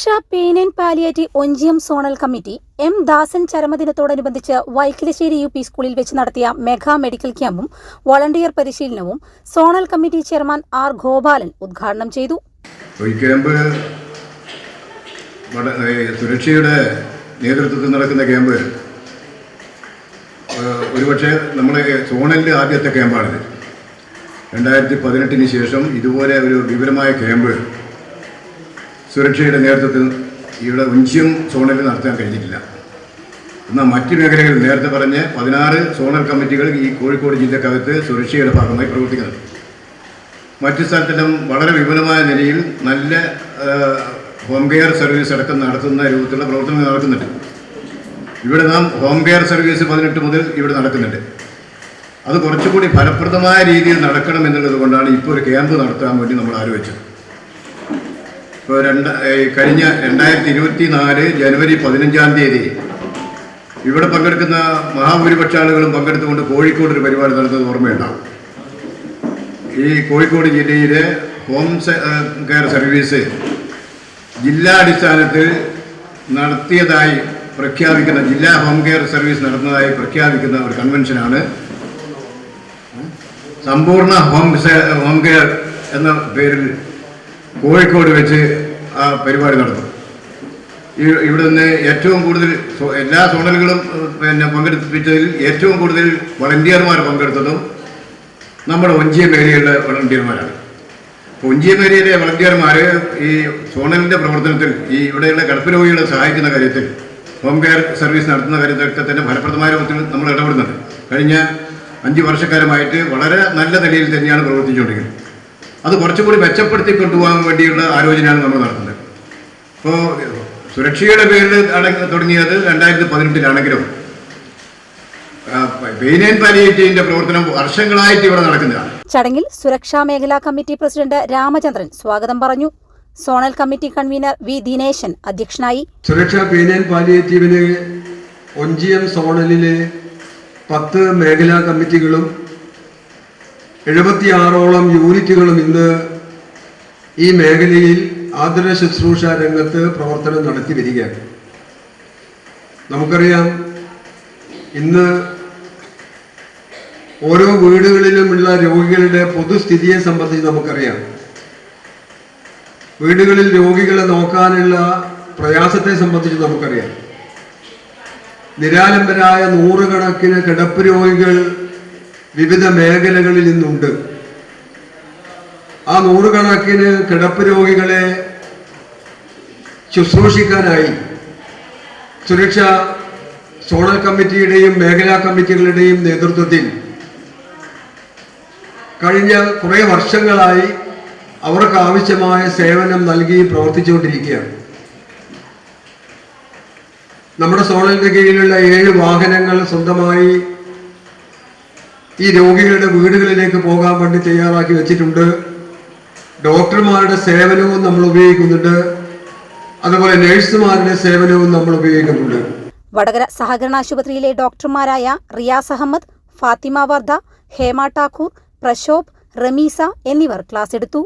Suraksha pain and palliative Onchiyam zonal committee M Dasan ചരമദിനത്തോടനുബന്ധിച്ച് Vaikilassery U P സ്കൂളിൽ വെച്ച് നടത്തിയ mega medical ക്യാമ്പും volunteer പരിശീലനവും zonal committee chairman R Gopalan ഉദ്ഘാടനം ചെയ്തു. സുരക്ഷയുടെ നേതൃത്വത്തിൽ നടക്കുന്ന ക്യാമ്പ് ഒരുപക്ഷെ നമ്മളെ സോണലിന്റെ ആദ്യത്തെ ക്യാമ്പാണിത്. രണ്ടായിരത്തി പതിനെട്ടിന് ശേഷം ഇതുപോലെ ഒരു വിപുലമായ ക്യാമ്പ് സുരക്ഷയുടെ നേതൃത്വത്തിൽ ഇവിടെ ഉഞ്ചിയും സോണലും നടത്താൻ കഴിഞ്ഞിട്ടില്ല. എന്നാൽ മറ്റ് മേഖലകളിൽ നേരത്തെ പറഞ്ഞ് പതിനാറ് സോണൽ കമ്മിറ്റികൾ ഈ കോഴിക്കോട് ജില്ലക്കകത്ത് സുരക്ഷയുടെ ഭാഗമായി പ്രവർത്തിക്കുന്നുണ്ട്. മറ്റു സ്ഥലത്തെല്ലാം വളരെ വിപുലമായ നിലയിൽ നല്ല ഹോം കെയർ സർവീസ് അടക്കം നടത്തുന്ന രൂപത്തിലുള്ള പ്രവർത്തനങ്ങൾ നടക്കുന്നുണ്ട്. ഇവിടെ നാം ഹോം കെയർ സർവീസ് പതിനെട്ട് മുതൽ ഇവിടെ നടക്കുന്നുണ്ട്. അത് കുറച്ചുകൂടി ഫലപ്രദമായ രീതിയിൽ നടക്കണം എന്നുള്ളത് കൊണ്ടാണ് ഇപ്പോൾ ഒരു ക്യാമ്പ് നടത്താൻ വേണ്ടി നമ്മൾ ആലോചിച്ചത്. ഇപ്പോൾ രണ്ട് കഴിഞ്ഞ രണ്ടായിരത്തി ഇരുപത്തി നാല് ജനുവരി പതിനഞ്ചാം തീയതി ഇവിടെ പങ്കെടുക്കുന്ന മഹാഭൂരിപക്ഷ ആളുകളും പങ്കെടുത്തുകൊണ്ട് കോഴിക്കോട് ഒരു പരിപാടി നടത്തുന്നത് ഓർമ്മയുണ്ടാവും ഈ കോഴിക്കോട് ജില്ലയിലെ ഹോം കെയർ സർവീസ് ജില്ലാടിസ്ഥാനത്തിൽ നടത്തിയതായി പ്രഖ്യാപിക്കുന്ന ജില്ലാ ഹോം കെയർ സർവീസ് നടത്തുന്നതായി പ്രഖ്യാപിക്കുന്ന ഒരു കൺവെൻഷനാണ്. സമ്പൂർണ ഹോം ഹോം കെയർ എന്ന പേരിൽ കോഴിക്കോട് വെച്ച് ആ പരിപാടി നടന്നു. ഇവിടെ നിന്ന് ഏറ്റവും കൂടുതൽ എല്ലാ സോണലുകളും പിന്നെ പങ്കെടുപ്പിച്ചതിൽ ഏറ്റവും കൂടുതൽ വളണ്ടിയർമാർ പങ്കെടുത്തതും നമ്മുടെ ഒഞ്ചിയ മേരിയയിലെ വളണ്ടിയർമാരാണ്. അപ്പോൾ മേരിയയിലെ വളണ്ടിയർമാർ ഈ സോണലിന്റെ പ്രവർത്തനത്തിൽ ഈ ഇവിടെയുള്ള കിടപ്പ് രോഗികളെ സഹായിക്കുന്ന കാര്യത്തിൽ ഹോം കെയർ സർവീസ് നടത്തുന്ന കാര്യത്തിലൊക്കെ തന്നെ ഫലപ്രദമായ രൂപത്തിൽ നമ്മൾ ഇടപെടുന്നുണ്ട്. കഴിഞ്ഞ അഞ്ച് വർഷക്കാലമായിട്ട് വളരെ നല്ല നിലയിൽ തന്നെയാണ് പ്രവർത്തിച്ചുകൊണ്ടിരിക്കുന്നത്. അത് കുറച്ചും കൂടി മെച്ചപ്പെടുത്തി കൊണ്ടുപോകാൻ വേണ്ടിയുള്ള ആലോചനയാണ് നമ്മൾ നടത്തുന്നത്. ഇപ്പോൾ സുരക്ഷയുടെ പേരിൽ തുടങ്ങിയത് രണ്ടായിരത്തി പതിനെട്ടിലാണെങ്കിലും പാലിയേറ്റീവിന്റെ പ്രവർത്തനം വർഷങ്ങളായിട്ട് ഇവിടെ നടക്കുന്നതാണ്. ചടങ്ങിൽ സുരക്ഷാ മേഖലാ കമ്മിറ്റി പ്രസിഡന്റ് രാമചന്ദ്രൻ സ്വാഗതം പറഞ്ഞു. Zonal committee convener V Dineshan അധ്യക്ഷനായി. സുരക്ഷാ പെയിൻ ആൻഡ് പാലിയേറ്റീവിന് ഒഞ്ചിയം സോണലിലെ പത്ത് മേഖലാ കമ്മിറ്റികളും എഴുപത്തിയാറോളം യൂണിറ്റുകളും ഇന്ന് ഈ മേഖലയിൽ ആതുര ശുശ്രൂഷ രംഗത്ത് പ്രവർത്തനം നടത്തി വരികയാണ്. നമുക്കറിയാം ഇന്ന് ഓരോ വീടുകളിലുമുള്ള രോഗികളുടെ പൊതുസ്ഥിതിയെ സംബന്ധിച്ച് നമുക്കറിയാം. വീടുകളിൽ രോഗികളെ നോക്കാനുള്ള പ്രയാസത്തെ സംബന്ധിച്ച് നമുക്കറിയാം. നിരാലംബരായ നൂറുകണക്കിന് കിടപ്പ് രോഗികൾ വിവിധ മേഖലകളിൽ നിന്നുണ്ട്. ആ നൂറുകണക്കിന് കിടപ്പ് രോഗികളെ ശുശ്രൂഷിക്കാനായി സുരക്ഷ സോണൽ കമ്മിറ്റിയുടെയും മേഖലാ കമ്മിറ്റികളുടെയും നേതൃത്വത്തിൽ കഴിഞ്ഞ കുറേ വർഷങ്ങളായി അവർക്ക് ആവശ്യമായ സേവനം നൽകി പ്രവർത്തിച്ചുകൊണ്ടിരിക്കുകയാണ്. നമ്മുടെ സോണലിന്റെ കീഴിലുള്ള ഏഴ് വാഹനങ്ങൾ സ്വന്തമായി ഈ രോഗികളുടെ വീടുകളിലേക്ക് പോകാൻ വേണ്ടി തയ്യാറാക്കി വെച്ചിട്ടുണ്ട്. ഡോക്ടർമാരുടെ സേവനവും നമ്മൾ ഉപയോഗിക്കുന്നുണ്ട്. അതുപോലെ നഴ്സുമാരുടെ സേവനവും നമ്മൾ ഉപയോഗിക്കുന്നുണ്ട്. വടകര സഹകരണ ആശുപത്രിയിലെ ഡോക്ടർമാരായ റിയാസ് അഹമ്മദ് ഫാത്തിമ വർദ്ധ ഹേമ ഠാക്കൂർ പ്രശോഭ് റമീസ എന്നിവർ ക്ലാസ് എടുത്തു.